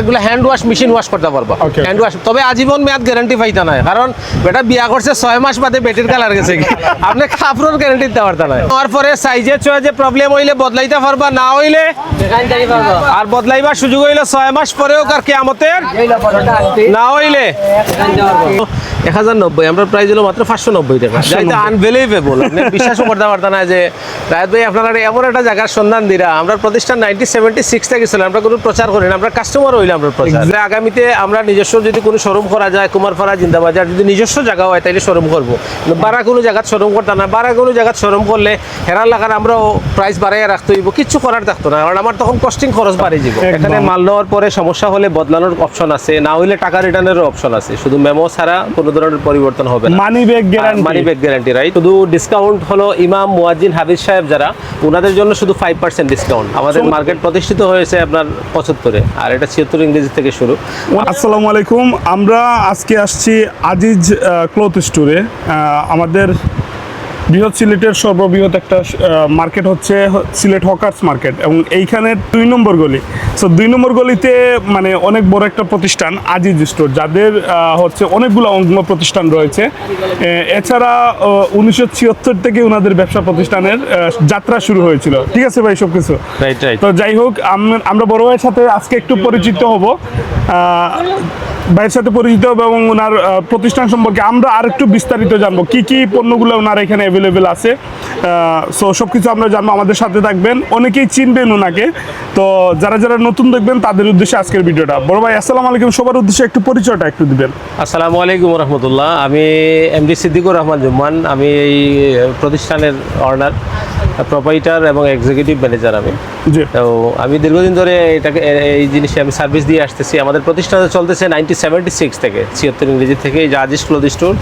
এগুলো hand wash machine wash করতে পারব। হ্যান্ড ওয়াশ তবে আজীবন মেয়াদ গ্যারান্টি পাইতা নাই কারণ বেটা বিয়া করছে ছয় মাস বাদে বেটির কালার গেছে আপনি কাপড়ের গ্যারান্টি দিতে পারতা নাই। হওয়ার পরে সাইজে চয়েজে প্রবলেম হইলে বদলাইতে পারবা না হইলে আর বদলাইবার সুযোগ হইলে ছয় মাস পরেও কার কেয়ামতের না হইলে। এক হাজার নব্বই আমরা প্রাইস হলো মাত্র পাঁচশো নব্বই টাকা। যাইতে আনবিলিভেবল আপনি বিশ্বাসও করতে পারতেন না যে রায়ত ভাই আপনারা এমন একটা জায়গার সন্ধান দিরা। আমরা প্রতিষ্ঠান সেভেন্টি সিক্স থেকে আমরা কোনো প্রচার করি না আমরা কাস্টমার হইলে আমরা প্রচার। আগামীতে আমরা নিজস্ব যদি কোনো শোরুম করা যায় কুমারপাড়া জিন্দাবাজার যদি নিজস্ব জায়গা হয় তাইলে শোরুম করব। কোনো জায়গাত শোরুম করতাম না। কোনো জায়গাত শোরুম করলে হেরার লাগার আমরাও প্রাইস বাড়াইয়া রাখতে হইব। কিচ্ছু করার থাকতো না। কারণ আমার তখন কস্টিং খরচ বাড়িয়ে যাব এখানে মাল নেওয়ার পরে সমস্যা হলে বদলানোর অপশন আছে। না হইলে টাকা রিটার্নেরও অপশন আছে। শুধু মেমো ছাড়া কোনো ধরনের পরিবর্তন হবে না। Money bag guarantee money back guarantee right শুধু ডিসকাউন্ট হলো ইমাম মুয়াজ্জিন হাফিজ সাহেব যারা ওনাদের জন্য শুধু ফাইভ পার্সেন্ট ডিসকাউন্ট আমাদের মার্কেট প্রতিষ্ঠিত হয়েছে আপনার পঁচাত্তরে। আর এটা ছিয়াত্তর ইংরেজি থেকে শুরু। আসসালামু আলাইকুম আমরা আজকে আসছি আজিজ ক্লথ স্টোরে আমাদের বৃহৎ সিলেটের সর্ববৃহৎ একটা মার্কেট হচ্ছে সিলেট হকার্স মার্কেট এবং এইখানে দুই নম্বর গলি। সো দুই নম্বর গলিতে মানে অনেক বড় একটা প্রতিষ্ঠান আজিজ স্টোর যাদের হচ্ছে অনেকগুলো অঙ্গ প্রতিষ্ঠান রয়েছে। এছাড়া উনিশশো ছিয়াত্তর থেকে ওনাদের ব্যবসা প্রতিষ্ঠানের যাত্রা শুরু হয়েছিল। ঠিক আছে ভাই সব কিছু তো যাই হোক আমরা বড় ভাইয়ের সাথে আজকে একটু পরিচিত হব। ভাইয়ের সাথে পরিচিত হব এবং ওনার প্রতিষ্ঠান সম্পর্কে আমরা আর একটু বিস্তারিত জানব। কি কি পণ্যগুলো ওনার এখানে অ্যাভেলেবেল আছে। সো সব কিছু আমরা জানব, আমাদের সাথে থাকবেন। অনেকেই চিনবেন ওনাকে। তো, যারা যারা নতুন দেখবেন, তাদের উদ্দেশ্যে আজকের ভিডিওটা। বড় ভাই, আসসালামু আলাইকুম। সবার উদ্দেশ্যে একটু পরিচয়টা একটু দিবেন। আসসালামু আলাইকুম রহমতুল্লাহ। আমি এমডি সিদ্দিকুর রহমান জুম্মান। আমি এই প্রতিষ্ঠানের অনার প্রোপাইটার এবং এক্সিকিউটিভ ম্যানেজার আমি। তো আমি দীর্ঘদিন ধরে এটাকে এই জিনিসে আমি সার্ভিস দিয়ে আসতেছি। আমাদের প্রতিষ্ঠান চলতেছে নাইনটি সেভেন্টি সিক্স থেকে ছিয়াত্তর ইংরেজি থেকে এই জাজিস ক্লোথ স্টোর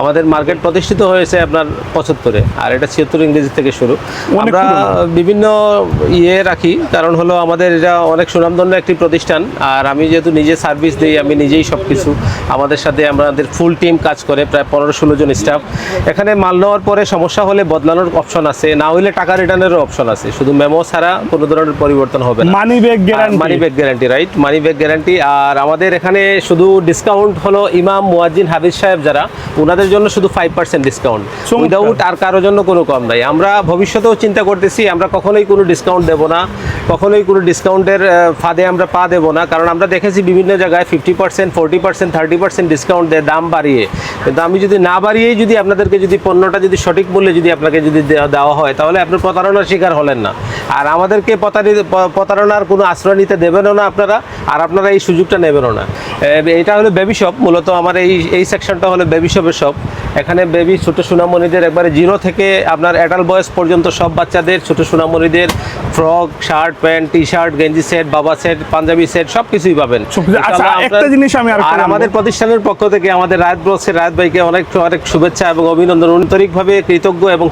আমাদের মার্কেট প্রতিষ্ঠিত হয়েছে আপনার পঁচাত্তরে আর এটা ছিয়াত্তর ইংরেজি থেকে শুরু। আমরা বিভিন্ন ইয়ে রাখি কারণ হলো আমাদের এটা অনেক সুনামধন্য একটি প্রতিষ্ঠান। আর আমি যেহেতু নিজে সার্ভিস দিই আমি নিজেই সব কিছু আমাদের সাথে আমাদের ফুল টিম কাজ করে প্রায় পনেরো ষোলো জন স্টাফ এখানে মাল নেওয়ার পরে সমস্যা হলে বদলানোর অপশন আছে। না হইলে টাকা রিটার্নেরও অপশন আছে। শুধু মেমো ছাড়া কোনো ধরনের পরিবর্তন হবে না। Money bag money guarantee back guarantee right money back guarantee আর আমাদের এখানে শুধু ডিসকাউন্ট হলো ইমাম মুয়াজ্জিন হাফিজ সাহেব যারা ওনাদের জন্য শুধু ফাইভ পার্সেন্ট ডিসকাউন্ট। উইদাউট আর কারোর জন্য কোনো কম নাই। আমরা ভবিষ্যতেও চিন্তা করতেছি আমরা কখনোই কোনো ডিসকাউন্ট দেবো না। কখনোই কোনো ডিসকাউন্টের ফাঁদে আমরা পা দেবো না। কারণ আমরা দেখেছি বিভিন্ন জায়গায় fifty percent forty percent thirty percent discount দেয় দাম বাড়িয়ে। কিন্তু আমি যদি না বাড়িয়েই যদি আপনাদেরকে যদি পণ্যটা যদি সঠিক মূল্যে যদি আপনাকে যদি দেওয়া হয় তাহলে আপনি প্রতারণার শিকার হলেন না। আর আমাদেরকে প্রতারিত প্রতারণার কোনো আশ্রয় নিতে দেবেনও না আপনারা, আর আপনারা এই সুযোগটা নেবেনও না। এটা হলো বেবি শপ মূলত আমার এই এই সেকশনটা হলো বেবি শপের শপ এখানে বেবি ছোট সোনামণিদের একবারে জিরো থেকে আপনার অ্যাডাল্ট বয়স পর্যন্ত সব বাচ্চাদের ছোট সোনামণিদের frock shirt pant T shirt গেঞ্জি সেট বাবা সেট পাঞ্জাবি সেট সব কিছুই পাবেন। আচ্ছা, একটা জিনিস আমি আর আমাদের প্রতিষ্ঠানের পক্ষ থেকে আমাদের রায়ত ব্রসের রায়ত ভাইকে অনেক অনেক শুভেচ্ছা এবং অভিনন্দন। আন্তরিকভাবে কৃতজ্ঞ এবং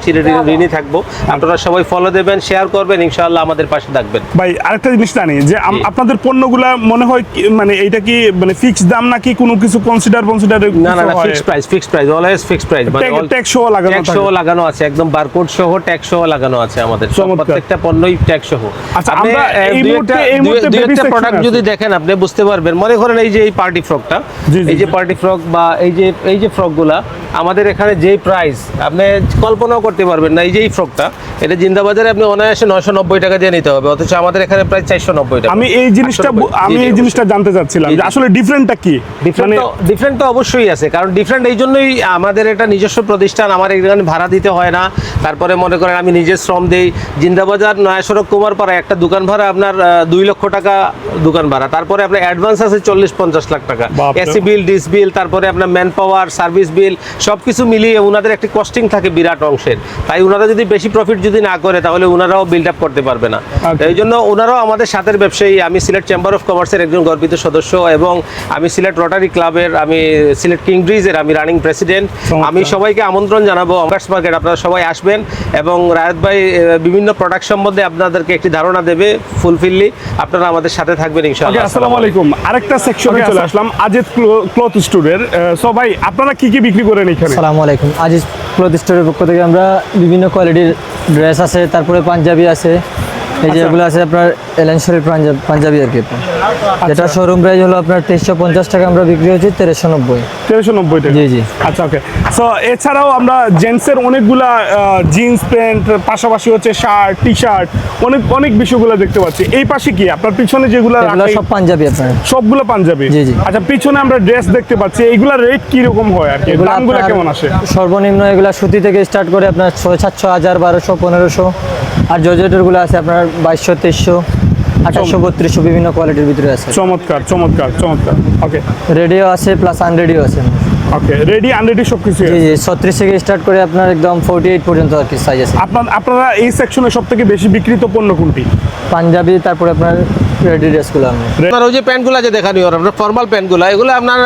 ঋণী থাকব। আপনারা সবাই ফলো দেবেন শেয়ার করবেন ইনশাআল্লাহ আমাদের পাশে থাকবেন। ভাই আরেকটা জিনিস জানি যে আপনাদের পণ্যগুলা মনে হয় মানে এইটা কি মানে ফিক্সড দাম নাকি কোনো কিছু কনসিডার কনসিডার না না fixed price fixed price always fixed price মানে সহ লাগানো সহ লাগানো আছে একদম বারকোড সহ সহ লাগানো আছে আমাদের। প্রত্যেকটা পণ্যই সহ। আচ্ছা, আমরা এই মুহূর্তে- এই মুহূর্তে প্রোডাক্ট যদি দেখেন আপনি বুঝতে পারবেন। মনে করেন এই যে এই পার্টি ফ্রকটা এই যে পার্টি ফ্রক বা এই যে এই যে ফ্রকগুলা আমাদের এখানে যেই প্রাইস আপনি কল্পনাও করতে পারবেন না এই যে এই ফ্রকটা এটা জিন্দাবাজারে আপনি অনায়াসে নয়শো নব্বই টাকা দিয়ে নিতে হবে অথচ আমাদের এখানে প্রায় চারশো নব্বই টাকা। আমি এই জিনিসটা আমি এই জিনিসটা জানতে চাচ্ছিলাম আসলে ডিফারেন্টটা কি? ডিফারেন্ট ডিফারেন্ট তো অবশ্যই আছে কারণ ডিফারেন্ট এই জন্যই আমাদের এটা নিজস্ব প্রতিষ্ঠান আমার এখানে ভাড়া দিতে হয় না। তারপরে মনে করেন আমি নিজের শ্রম দেই। জিন্দাবাজার নয়া সড়ক কুমারপাড়া একটা দোকান ভাড়া আপনার দুই লক্ষ টাকা দোকান ভাড়া। তারপরে আপনার অ্যাডভান্স আছে চল্লিশ পঞ্চাশ লাখ টাকা। এসি বিল ডিস বিল তারপরে আপনার ম্যান পাওয়ার সার্ভিস বিল সব কিছু মিলিয়ে ওনাদের একটি কস্টিং থাকে বিরাট অংশের। তাই ওনারা যদি বেশি প্রফিট যদি না করে তাহলে ওনারাও বিল্ড আপ করতে পারবে না। এই জন্য ওনারাও আমাদের সাথের ব্যবসায়ী। আমি সিলেট চেম্বার অফ কমার্সের একজন গর্বিত সদস্য এবং আমি সিলেট রোটারি ক্লাবের আমি সিলেট কিংব্রিজের আমি রানিং প্রেসিডেন্ট। আমি সবাইকে আমন্ত্রণ জানাব অঙ্কার্স মার্কেট আপনারা সবাই আসবেন এবং রায়ত ভাই বিভিন্ন প্রোডাক্ট সম্বন্ধে আপনাদেরকে একটি ধারণা দেবে ফুলফিললি আপনারা আমাদের সাথে থাকবেন ইনশাআল্লাহ। আসসালামু আলাইকুম। আরেকটা সেকশনে চলে আসলাম আজিজ ক্লথ স্টোরের সো ভাই আপনারা কি কি বিক্রি করেন এখানে? সালামু আলাইকুম। আজিজ ক্লথ স্টোরের পক্ষ থেকে আমরা বিভিন্ন কোয়ালিটির ড্রেস আছে তারপরে পাঞ্জাবি আছে এই যে আচ্ছা। এগুলো আছে আপনার এলেনশরি পাঞ্জাব পাঞ্জাবি আর কি। যেটা আচ্ছা। শোরুম প্রাইস হলো আপনার তেইশশো পঞ্চাশ টাকা আমরা বিক্রি হচ্ছে তেরোশো নব্বই। তেরোশো নব্বই টাকা? জি, জি। আচ্ছা ওকে সো এছাড়াও আমরা জেন্টসের অনেকগুলা জিন্স প্যান্ট পাশাপাশি হচ্ছে শার্ট টি শার্ট অনেক অনেক বিষয়গুলো দেখতে পাচ্ছি। এই পাশে কি? আপনার পিছনে যেগুলো সব পাঞ্জাবি আপনার। সবগুলো পাঞ্জাবি? জি, জি। আচ্ছা পিছনে আমরা ড্রেস দেখতে পাচ্ছি। এগুলা রেট কি রকম হয় আর কি? দামগুলো কেমন আসে? সর্বনিম্ন এগুলো সুতি থেকে স্টার্ট করে আপনার ছয় সাতশো হাজার বারোশো পনেরোশো। আর জর্জেটেরগুলো আছে আপনার বাইশশো তেইশশো আঠাশশো বত্রিশশো বিভিন্ন কোয়ালিটির ভিতরে আছে। চমৎকার চমৎকার চমৎকার। ওকে। রেডিও আছে প্লাস আনরেডিও আছে। ওকে রেডি আনরেডি সব কিছু জি জি থেকে স্টার্ট করে আপনার একদম ফোর্টি এইট পর্যন্ত আর কি সাইজ আছে। আপনারা এই সেকশনে সব থেকে বেশি বিক্রিত পণ্য কোনটি? পাঞ্জাবি তারপরে আপনার ড্রেসগুলো আপনার ওই যে প্যান্টগুলো যে দেখানি ওর আপনার ফর্মাল প্যান্টগুলো এগুলো আপনার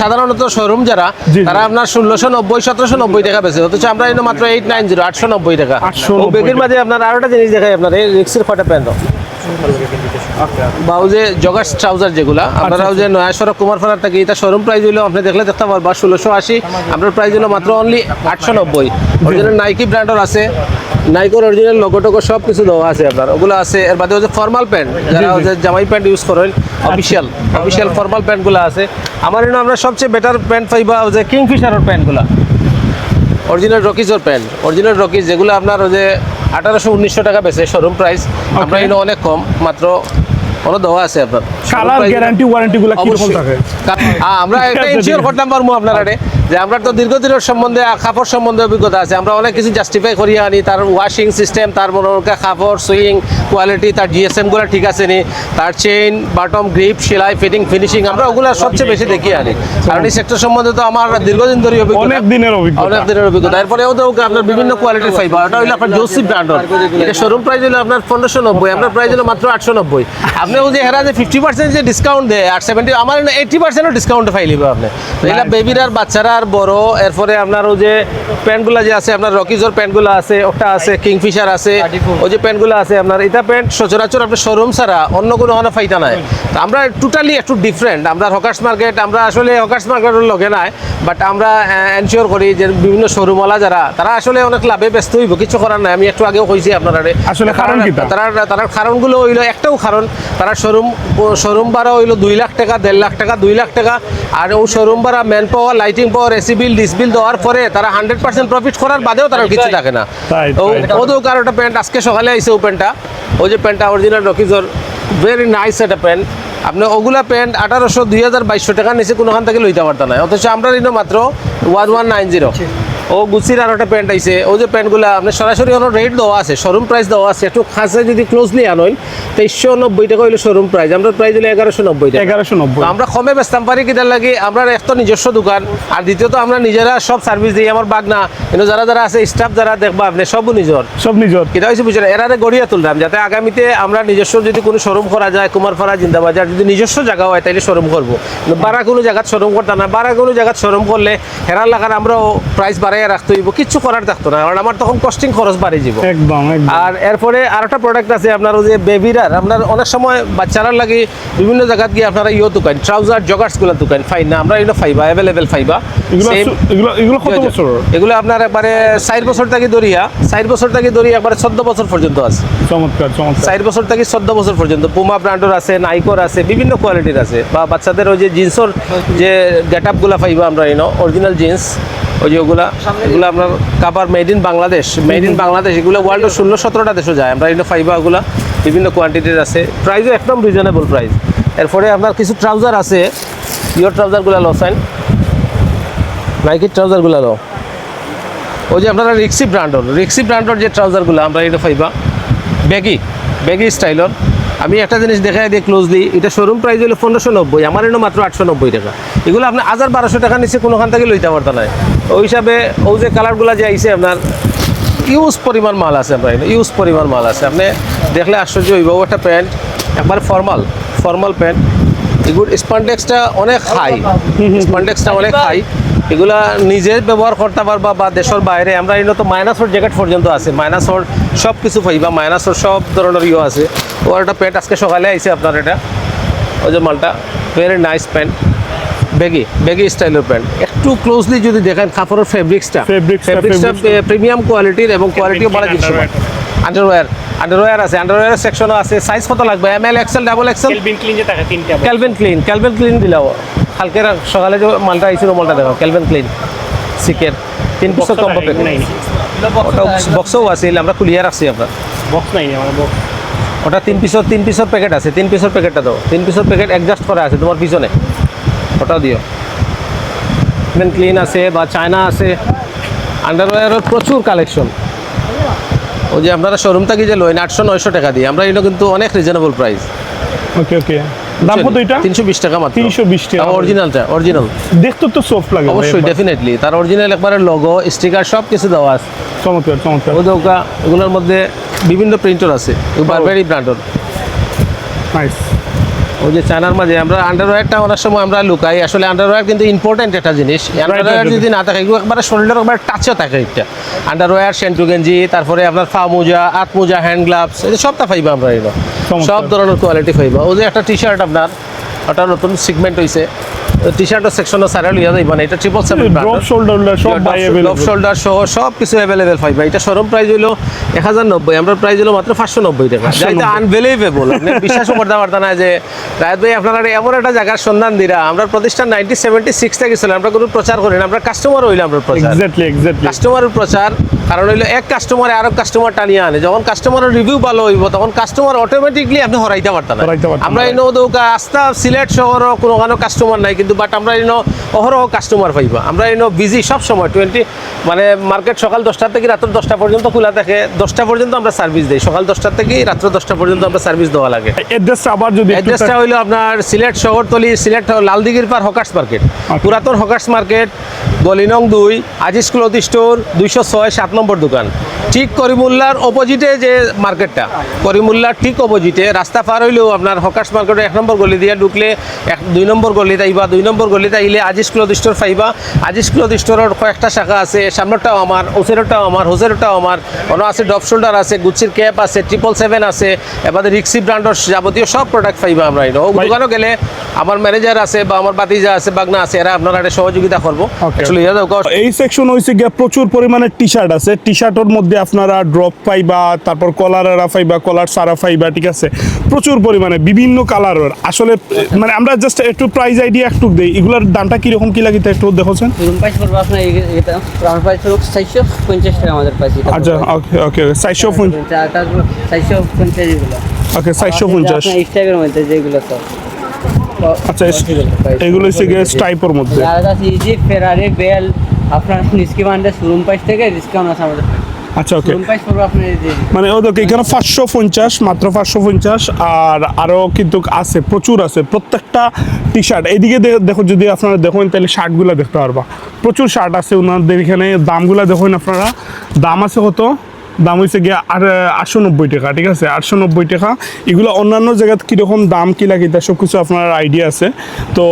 সাধারণত শোরুম যারা। তারা আপনার ষোলোশো নব্বই সতেরোশো নব্বই টাকা বেশি অথচ আমরা এনে মাত্র এইট নাইন জিরো আটশো নব্বই টাকা। ও বেগের মাঝে আপনার আরও একটা জিনিস দেখাই আপনার এই রিক্সের কটা প্যান্ট? বা ওই জগার্স ট্রাউজার যেগুলা আপনারা ওই যে নয়া সড়ক কুমারপাড়ার থেকে এটা শোরুম প্রাইস হইল আপনি দেখলে দেখতে পারবা ষোলোশো আশি আপনার প্রাইস হলো মাত্র অনলি আটশো নব্বই। অরিজিনাল নাইকি ব্র্যান্ডের আছে নাইকোর অরিজিনাল লোগো টোগো সব কিছু দেওয়া আছে আপনার। ওগুলো আছে এর বাদে হচ্ছে ফর্মাল প্যান্ট যারা হচ্ছে জামাই প্যান্ট ইউজ করেন অফিসিয়াল অফিসিয়াল ফর্মাল প্যান্টগুলো আছে। আমার এনে আমরা সবচেয়ে বেটার প্যান্ট পাইবা যে কিংফিশারের প্যান্টগুলো অরিজিনাল রকিজের প্যান্ট অরিজিনাল রকিজ যেগুলো আপনার যে আঠারোশো উনিশশো টাকা বেছে শোরুম প্রাইস আমরা এনে অনেক কম মাত্র কোনো দেওয়া আছে আপনার। কালার গ্যারান্টি ওয়ারেন্টি গুলো কীরকম অবশ্যই। থাকে? আমরা একটা ইনশিওর করতাম পারব আপনার যে আমরা তো দীর্ঘদিনের সম্বন্ধে কাপড় সম্বন্ধে অভিজ্ঞতা আছে। আমরা অনেক কিছু জাস্টিফাই করিয়ে আনি। তার ওয়াশিং সিস্টেম তার মনে কাপড় সুইং কোয়ালিটি তার জিএসএমগুলো ঠিক আছে নি। তার চেইন বাটম গ্রিপ সেলাই ফিটিং ফিনিশিং আমরা ওগুলো সবচেয়ে বেশি দেখি আনি। কারণ এই সেক্টর সম্বন্ধে তো আমার দীর্ঘদিন ধরে অভিজ্ঞতা। অনেক দিনের অভিজ্ঞতা। অনেক দিনের অভিজ্ঞতা। এরপরেও তো আপনার বিভিন্ন কোয়ালিটির ফাইবার ওটা হলো আপনার জোসি ব্র্যান্ডর এটা শোরুম প্রাইস হলো আপনার পনেরোশো নব্বই আপনার প্রাইস হলো মাত্র আটশো নব্বই। আপনি যে হেরা যে ফিফটি পার্সেন্ট যে ডিসকাউন্ট দেয় আর সেভেন্টি আমার এইটি পার্সেন্টও ডিসকাউন্ট ফাইলিব আপনি। এটা বেবির আর বাচ্চারা আর বড় এরপরে আপনার ওই যে প্যান্টগুলো যে আছে আপনার রকিজোর প্যান্টগুলো আছে ওটা আছে কিংফিশার আছে ওই যে প্যান্টগুলো আছে আপনার এটা প্যান্ট সচরাচর আপনার শোরুম ছাড়া অন্য কোনো ওখানে ফাইতা নাই। তো আমরা টোটালি একটু ডিফারেন্ট আমরা হকার্স মার্কেট আমরা আসলে হকার্স মার্কেটের লগে নাই বাট আমরা এনশিওর করি যে বিভিন্ন শোরুমওয়ালা যারা তারা আসলে অনেক লাভে ব্যস্ত হইব কিছু করার নাই আমি একটু আগেও কইছি আপনারা আসলে কারণ তারা তারা? কারণগুলো হইল একটাও কারণ তারা শোরুম শোরুম ভাড়া হইল দুই লাখ টাকা দেড় লাখ টাকা দুই লাখ টাকা। আর ও শোরুম ভাড়া man power lighting power AC bill dish bill দেওয়ার পরে তারা হান্ড্রেড পার্সেন্ট প্রফিট করার বাদেও তারা কিছু থাকে না। ওদের কারও একটা প্যান্ট আজকে সকালে আইসে ও প্যান্টটা ওই যে প্যান্টটা অরিজিনাল রকিজর ভেরি নাইস একটা প্যান্ট আপনি ওগুলা প্যান্ট আঠারোশো দুই হাজার বাইশশো টাকা নিচে কোনোখান থেকে লইতে পারতাম না। অথচ আমরা নিনো মাত্র ওয়ান ওয়ান নাইন জিরো ও গুচির আর একটা প্যান্ট আইছে। ও যে প্যান্টগুলো আপনার সরাসরি ওনার রেট দেওয়া আছে শোরুম প্রাইস দেওয়া আছে একটু খাসে যদি ক্লোজলি আনইন তেইশশো নব্বই টাকা হইল শোরুম প্রাইস আমরা প্রাইস হলো এগারোশো নব্বই টাকা। এগারোশো নব্বই। আমরা কমে বেচতাম পারি কিটার লাগে? আমরা এক তো নিজস্ব দোকান। আর দ্বিতীয়ত আমরা নিজেরা সব সার্ভিস দিই আমার বাগনা। কিন্তু যারা যারা আছে স্টাফ যারা দেখবা আপনি সবও নিজর। সব নিজর। এটা হচ্ছে বুঝলেন এরারে গড়িয়া তুললাম যাতে আগামীতে আমরা নিজস্ব যদি কোনো শোরুম করা যায় কুমারপাড়া জিন্দাবাজার যদি নিজস্ব জায়গা হয় তাইলে শোরুম করব। বারা কোনো জায়গাত শোরুম করতাম না বারা কোনো জায়গাত শোরুম করলে হেরার লাগার আমরাও প্রাইস বাড়াইয়া রাখতে হইব কিচ্ছু করার থাকতো না কারণ আমার তখন কস্টিং খরচ বাড়ি যাব একদম আর এরপরে আরেকটা প্রোডাক্ট আছে আপনার যে বেবিরার আপনার অনেক সময় বাচ্চারার লাগে বিভিন্ন জায়গাত গিয়ে আপনারা ইয়ে দোকান ট্রাউজার জগার্সগুলো দোকান ফাইন না আমরা এগুলো ফাইবা অ্যাভেলেবেল ফাইবা এগুলো কত। বছর? এগুলো আপনার একবারে চার বছর থেকে ধরিয়া চার বছর থেকে ধরিয়া একবারে চোদ্দ বছর পর্যন্ত আছে। চমৎকার চমৎকার। চার বছর থেকে চোদ্দ বছর পর্যন্ত। পুমা ব্র্যান্ডের আছে নাইকর আছে বিভিন্ন কোয়ালিটির আছে। বা বাচ্চাদের ওই যে জিন্সর যে গেট আপগুলো ফাইবা আমরা এনো অরিজিনাল জিন্স ওই যে ওগুলা এগুলো আপনার কাবার made in Bangladesh made in Bangladesh এগুলো ওয়ার্ল্ডের ষোলো, সতেরোটা দেশও যায়। আমরা এনো ফাইবা ওগুলা, বিভিন্ন কোয়ান্টিটির আছে। প্রাইসও একদম রিজনেবল প্রাইস এরপরে আপনার কিছু ট্রাউজার আছে। ইয়োর ট্রাউজারগুলো লো সাইন নাইকির ট্রাউজারগুলো লো। ওই যে আপনারা রিক্সি ব্র্যান্ডর রিক্সি ব্র্যান্ডর যে ট্রাউজারগুলো আমরা এটা পাইবা ব্যাগি ব্যাগি স্টাইলর আমি একটা জিনিস দেখাই দিই। ক্লোজলি এটা শোরুম প্রাইস হলো পনেরোশো নব্বই, আমার এনে মাত্র আটশো নব্বই টাকা। এগুলো আপনার হাজার বারোশো টাকা নিচ্ছে কোনোখান থেকে লইতে পারত না ওই হিসাবে ওই যে কালারগুলো যে আইসে আপনার ইউজ পরিমাণ মাল আছে আপনার ইউজ পরিমাণ মাল আছে। আপনি দেখলে আশ্চর্য হইব, ও একটা প্যান্ট, একবার ফর্মাল ফর্মাল প্যান্ট এগুলো স্পান্ডেক্সটা অনেক হাই স্পান্ডেক্সটা অনেক হাই এগুলা নিজে ব্যবহার করতে পারবা বা দেশের বাইরে। আমরা এগুলো তো মাইনাসর জ্যাকেট পর্যন্ত আছে। মাইনাসর সব কিছু পাইবা। মাইনাসর সব ধরনের ইয়ে আছে। ও একটা প্যান্ট আজকে সকালে আইছে আপনার এটা। ওই যে মালটা। Very nice pant baggy baggy স্টাইলের প্যান্ট একটু ক্লোজলি যদি দেখেন কাপড়ের ফেব্রিক্সটা ফেব্রিক্সটা প্রিমিয়াম কোয়ালিটির এবং কোয়ালিটিও ভালো জিনিস। আন্ডারওয়্যার আন্ডারওয়্যার আছে আন্ডারওয়্যারের সেকশনও আছে। সাইজ কত লাগবে? M L XL double XL Calvin Klein যে থাকে তিনটা ক্যালভিন ক্লিন ক্যালভিন ক্লিন দিলাও কালকে সকালে যে মালটা আইছিল মালটা দেখো ক্যালভিন ক্লিন সিকের তিন কম্বো প্যাকেট নাই ওটা বক্সও আছিল আমরা খুলিয়ে রাখছি আপনার বক্স নাই আমার বক্স ওটা তিন পিসের তিন পিসের প্যাকেট আছে। তিন পিসের প্যাকেটটা দাও। তিন পিসের প্যাকেট অ্যাডজাস্ট করা আছে তোমার পিছনে। ওটাও দিও। ক্লিন আছে বা চায়না আছে। আন্ডারওয়্যারের প্রচুর কালেকশন ওই যে আপনারা শোরুম থেকে যে লোন আটশো নয়শো টাকা দিয়ে আমরা এটা কিন্তু অনেক রিজনেবল প্রাইস ওকে ওকে দাম কত এটা? তিনশো বিশ টাকা মাত্র। 320 টাকা। অরিজিনালটা অরিজিনাল দেখতে তো সফট লাগে অবশ্যই ডেফিনেটলি তার অরিজিনাল একবারে লোগো স্টিকার সব কিছু দেওয়া আছে। চমৎকার চমৎকার। ওই দৌকা এগুলোর মধ্যে বিভিন্ন প্রিন্টার আছে। বারবারি ব্র্যান্ডর নাইস ওই যে চায়নার মাঝে আমরা আন্ডারওয়্যারটা অনেক সময় আমরা লুকাই। আসলে আন্ডারওয়্যার কিন্তু ইম্পর্টেন্ট একটা জিনিস। আন্ডারওয়্যার যদি না থাকে একবারে শরীরের একবার টাচও থাকে একটা। আন্ডারওয়্যার সেন্টু গেঞ্জি তারপরে আপনার ফা মোজা হাত মোজা হ্যান্ড গ্লাভস এই সবটা পাইবা আমরা এগুলো। সব ধরনের কোয়ালিটি পাইবা। ওই যে একটা টি শার্ট আপনার ওটা নতুন সিগমেন্ট হয়েছে টি সেকশনও এটা ট্রিপল সেভেন ড্রপ শোল্ডার সব শোল্ডার সহ সব কিছু অ্যাভেলেবেল পাইবা এটা শোরুম প্রাইস হলো এক হাজার নব্বই আমরা প্রাইস হলো মাত্র পাঁচশো নব্বই টাকা। যাইতে আনবিলিভেবল আপনি বিশ্বাস করতে পারতেন না যে রায়ত ভাই আপনারা এমন একটা জায়গার সন্ধান দিরা। আমরা প্রতিষ্ঠান নাইনটিন সেভেন্টি সিক্স থেকে ছিল আমরা কোনো প্রচার করি না আমরা কাস্টমার হইলে আমরা প্রচার। এক্স্যাক্টলি এক্স্যাক্টলি কাস্টমারের প্রচার কারণ হইল এক কাস্টমারে আরও কাস্টমার টানিয়ে আনে। যখন কাস্টমারের রিভিউ ভালো হইব তখন কাস্টমার অটোমেটিকলি আপনি হরাইতে পারতেন না। আমরা। ইনো দৌকা আস্তা সিলেট শহরও কোনো কোনো কাস্টমার নাই কিন্তু বাট আমরা ইনো অহরহ কাস্টমার পাইবা। আমরা ইনো বিজি সব সময় টোয়েন্টি মানে মার্কেট সকাল দশটা থেকে রাত্র দশটা পর্যন্ত খোলা থাকে। দশটা পর্যন্ত আমরা সার্ভিস দিই। সকাল দশটা থেকে রাত্র দশটা পর্যন্ত আমরা সার্ভিস দেওয়া লাগে। অ্যাড্রেসটা আবার যদি অ্যাড্রেসটা হইল আপনার সিলেট শহরতলি সিলেট লালদিঘির পার হকার্স মার্কেট। পুরাতন হকার্স মার্কেট গলিনং দুই আজিজ ক্লথ স্টোর দুইশো ছয় সাত নম্বর দোকান। ঠিক করিমুল্লার অপোজিটে যে মার্কেটটা করিমুল্লার ঠিক অপোজিটে রাস্তা পার হইলেও আপনার হকার্স মার্কেটের এক নম্বর গলি দিয়ে ঢুকলে এক দুই নম্বর গলিতে আইবা দুই নম্বর গলিতে আইলে আজিজ ক্লথ স্টোর পাইবা। আজিজ ক্লথ স্টোরের কয়েকটা শাখা আছে সামনেরটাও আমার হোসেরটাও আমার হোসেরটাও আমার অন্য আছে ডপ শোল্ডার আছে গুচির ক্যাপ আছে ট্রিপল সেভেন আছে এবারে রিক্সি ব্র্যান্ডের যাবতীয় সব প্রোডাক্ট পাইবা আমরা এটা দোকানও গেলে আমার ম্যানেজার আছে বা আমার বাতিজা আছে বাগনা আছে এরা আপনারা একটা সহযোগিতা করব। এই সেকশন হয়েছে গিয়ে প্রচুর পরিমাণে টি শার্ট আছে। টি শার্টের মধ্যে আপনারা ড্রপ পাইবা তারপর কলারেরা পাইবা কলার সারা পাইবা ঠিক আছে? প্রচুর পরিমাণে বিভিন্ন কালারের আসলে মানে আমরা জাস্ট একটু প্রাইস আইডিয়া একটু দেই। এগুলোর দামটা কীরকম কি লাগিতে একটু দেখছেন? আচ্ছা ওকে ওকে চারশো ওকে চারশো পঞ্চাশ যেগুলো তো আচ্ছা এগুলো হচ্ছে গিয়ে স্টাইপের মধ্যে। আর ফেরারি বেল আপনার নিস্কি বান্ডে শোরুম প্রাইস থেকে ডিসকাউন্ট আছে আমাদের। আচ্ছা ওকে মানে ও দেখো এখানে পাঁচশো পঞ্চাশ মাত্র পাঁচশো পঞ্চাশ আর আরও কিন্তু আছে প্রচুর আছে। প্রত্যেকটা টি শার্ট এইদিকে দেখো যদি আপনারা দেখেন তাহলে শার্টগুলো দেখতে পারবা। প্রচুর শার্ট আছে ওনাদের এখানে দামগুলো দেখুন আপনারা। দাম আছে কত? দাম হয়েছে গিয়ে আর আটশো নব্বই টাকা ঠিক আছে? আটশো নব্বই টাকা। এগুলো অন্যান্য জায়গাত কীরকম দাম কী লাগে তা সব কিছু আপনার আইডিয়া আছে। তো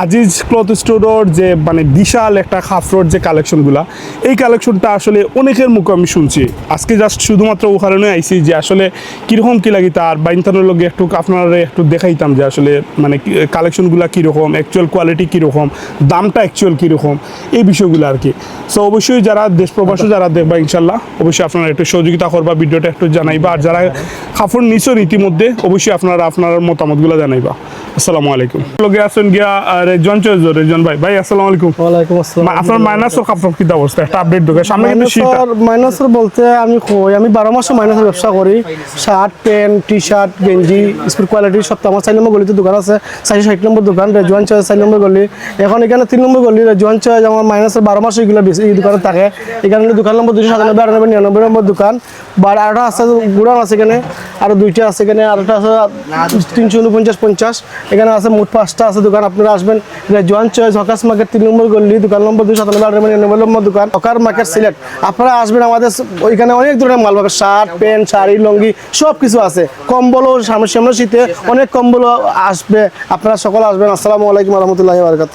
আজিজ ক্লথ স্টোরের যে মানে বিশাল একটা খাফরোর যে কালেকশনগুলা, এই কালেকশনটা আসলে অনেকের মুখে আমি শুনছি। আজকে জাস্ট শুধুমাত্র ও কারণে আইসি যে আসলে কীরকম কী লাগি তার বাইনতানোর লগে একটু আপনারা একটু দেখাইতাম যে আসলে মানে কালেকশনগুলো কীরকম অ্যাকচুয়াল কোয়ালিটি কীরকম, দামটা অ্যাকচুয়াল কীরকম, এই বিষয়গুলো আর কি। সো অবশ্যই যারা দেশ প্রবাসী, যারা দেখবা ইনশাল্লাহ, অবশ্যই আপনারা একটু সহযোগিতা করবা, ভিডিওটা একটু জানাইবা। আর যারা কাপড় নিছেন ইতিমধ্যে অবশ্যই আপনারা আপনার মতামতগুলো জানাইবা। আসসালামু আলাইকুম। লগে আছেন গিয়া রেজন চয়েস রেজন ভাই। ভাই আসসালামু আলাইকুম। ওয়ালাইকুম আসসালাম। মা- আপনার মাইনাসের কাপড় কি অবস্থা? একটা আপডেট ঢোকে সামনে কিন্তু শীত। মাইনাসের মাইনাসের বলতে আমি কই আমি বারো মাসে ব্যবসা করি। শার্ট প্যান্ট টি শার্ট গেঞ্জি স্পিড কোয়ালিটি সব তো আমার চার নম্বর গলিতে দোকান আছে। চারশো ষাট নম্বর দোকান রেজওয়ান চয়েস চার নম্বর গলি। এখন এখানে তিন নম্বর গলি রেজওয়ান চয়েস আমার মাইনাসের বারো মাসে এগুলো বেশি এই দোকানে থাকে। এখানে দোকান নম্বর দুশো সাতানব্বই আটানব্বই নিরানব্বই নম্বর দোকান। বা আরেকটা আছে গুড়ান আছে এখানে। আরও দুইটা আছে এখানে আরেকটা আছে তিনশো উনপঞ্চাশ পঞ্চাশ। এখানে আছে মোট পাঁচটা আছে দোকান আপনারা আসবেন রেজওয়ান চয়েস হকাস মার্কেট তিন নম্বর গল্লি দোকান নম্বর দুশো সাতানব্বই নম্বর নম্বর দোকান হকার মার্কেট সিলেট আপনারা আসবেন আমাদের ওইখানে অনেক ধরনের মাল পাবেন, শার্ট, প্যান্ট, শাড়ি, লঙ্গি সব কিছু আছে কম্বলও সামনে সামনে শীতে অনেক কম্বলও আসবে। আপনারা সকল আসবেন। আসসালামু আলাইকুম রহমতুল্লাহ বারকাত